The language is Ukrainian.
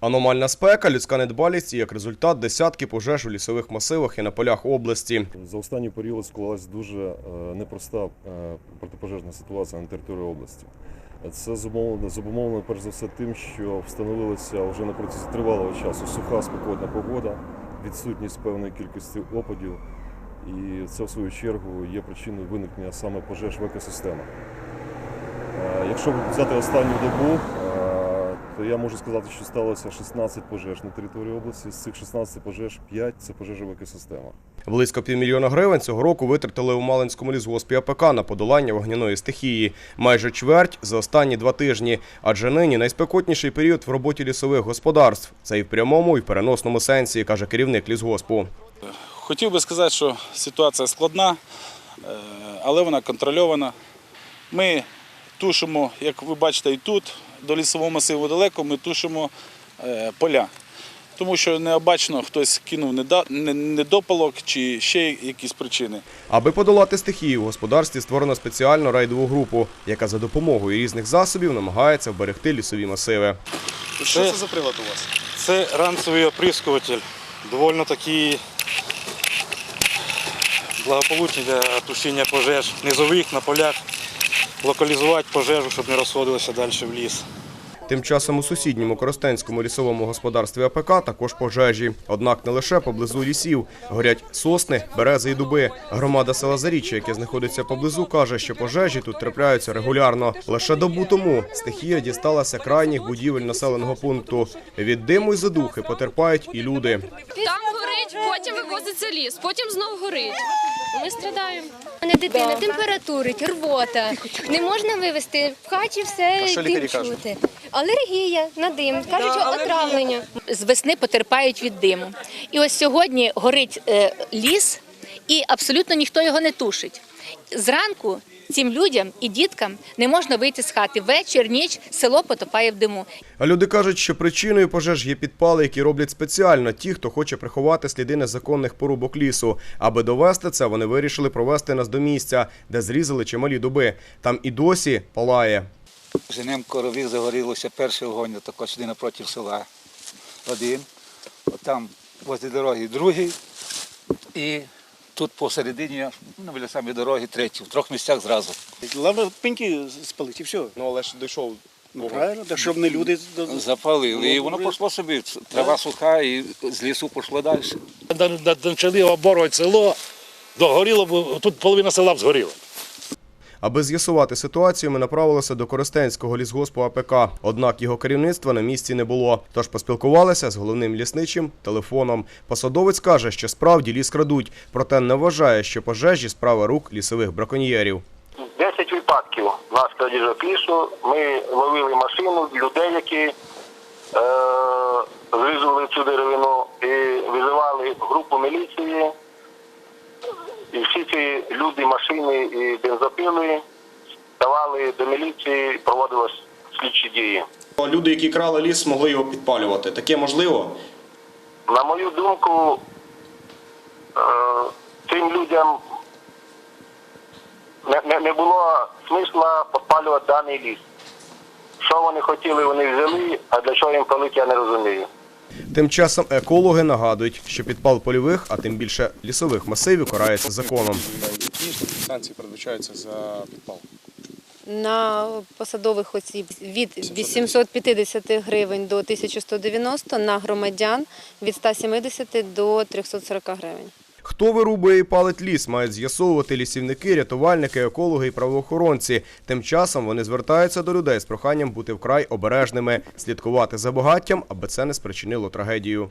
Аномальна спека, людська недбалість і як результат десятки пожеж у лісових масивах і на полях області. За останній період склалась дуже е, непроста е, протипожежна ситуація на території області. Це зумовлено, перш за все тим, що встановилася вже на протязі тривалого часу суха спекотна погода, відсутність певної кількості опадів, і це в свою чергу є причиною виникнення саме пожеж в екосистемах. Е, Якщо взяти останню добу, то я можу сказати, що сталося 16 пожеж на території області. З цих 16 пожеж 5 це пожежі в екосистемах. Близько півмільйона гривень цього року витратили у Малинському лісгоспі АПК на подолання вогняної стихії. Майже чверть за останні два тижні. Адже нині найспекотніший період в роботі лісових господарств. Це і в прямому, і в переносному сенсі, каже керівник лісгоспу. Хотів би сказати, що ситуація складна, е, але вона контрольована. Ми тушимо, як ви бачите, і тут, до лісового масиву далеко, ми тушимо е, поля. Тому що необачно хтось кинув недопалок чи ще якісь причини. Аби подолати стихію, у господарстві створено спеціальну рейдову групу, яка за допомогою різних засобів намагається вберегти лісові масиви. Що це за прилад у вас? Це ранцевий оприскуватель, доволі таки благополучний для тушіння пожеж низових на полях, локалізувати пожежу, щоб не розходилося далі в ліс. Тим часом у сусідньому Коростенському лісовому господарстві АПК також пожежі. Однак не лише поблизу лісів. Горять сосни, берези і дуби. Громада села Заріччя, яке знаходиться поблизу, каже, що пожежі тут трапляються регулярно. Лише добу тому стихія дісталася крайніх будівель населеного пункту. Від диму й задухи потерпають і люди. Там горить, потім вивозиться ліс, потім знову горить. Ми страдаємо. У мене дитина температурить, рвота. Не можна вивезти в хаті все дим чути. Алергія на дим. Кажуть, що отравлення. з весни потерпають від диму. І ось сьогодні горить е, ліс, і абсолютно ніхто його не тушить. Зранку цим людям і діткам не можна вийти з хати. Вечір, ніч село потопає в диму. А люди кажуть, що причиною пожеж є підпали, які роблять спеціально ті, хто хоче приховати сліди незаконних порубок лісу. Аби довести це, вони вирішили провести нас до місця, де зрізали чималі дуби. Там і досі палає. Женем корові загорілося перший вогонь, тако сюди напроти села. Один. От там возле дороги другий. І тут посередині, ну, біля самої дороги, третій. В трьох місцях зразу. Лава пеньки спалить і все. Ну але ж дійшов. Ну, правильно, так щоб не люди Запалили. І воно пішло собі. Трава суха і з лісу пішло далі. Почали оборювати село, догоріло, бо тут половина села б згоріла. Аби з'ясувати ситуацію, ми направилися до Коростенського лісгоспу АПК. Однак його керівництва на місці не було. Тож поспілкувалися з головним лісничим телефоном. Посадовець каже, що справді ліс крадуть, проте не вважає, що пожежі справа рук лісових браконьєрів. 10 випадків у нас крадіжок лісу. Ми ловили машину, людей, які е, зрізували цю деревину і визивали групу міліції. І всі ці люди, машини і бензопили давали до міліції, проводились слідчі дії. Люди, які крали ліс, могли його підпалювати. Таке можливо? На мою думку, е, цим людям не, було смисла підпалювати даний ліс. Що вони хотіли, вони взяли, а для чого їм палити, я не розумію. Тим часом екологи нагадують, що підпал польових, а тим більше лісових масивів карається законом. Які Санкції передбачаються за підпал. На посадових осіб від 850 гривень до 1190, на громадян від 170 до 340 гривень. Хто вирубує і палить ліс, мають з'ясовувати лісівники, рятувальники, екологи і правоохоронці. Тим часом вони звертаються до людей з проханням бути вкрай обережними, слідкувати за багаттям, аби це не спричинило трагедію.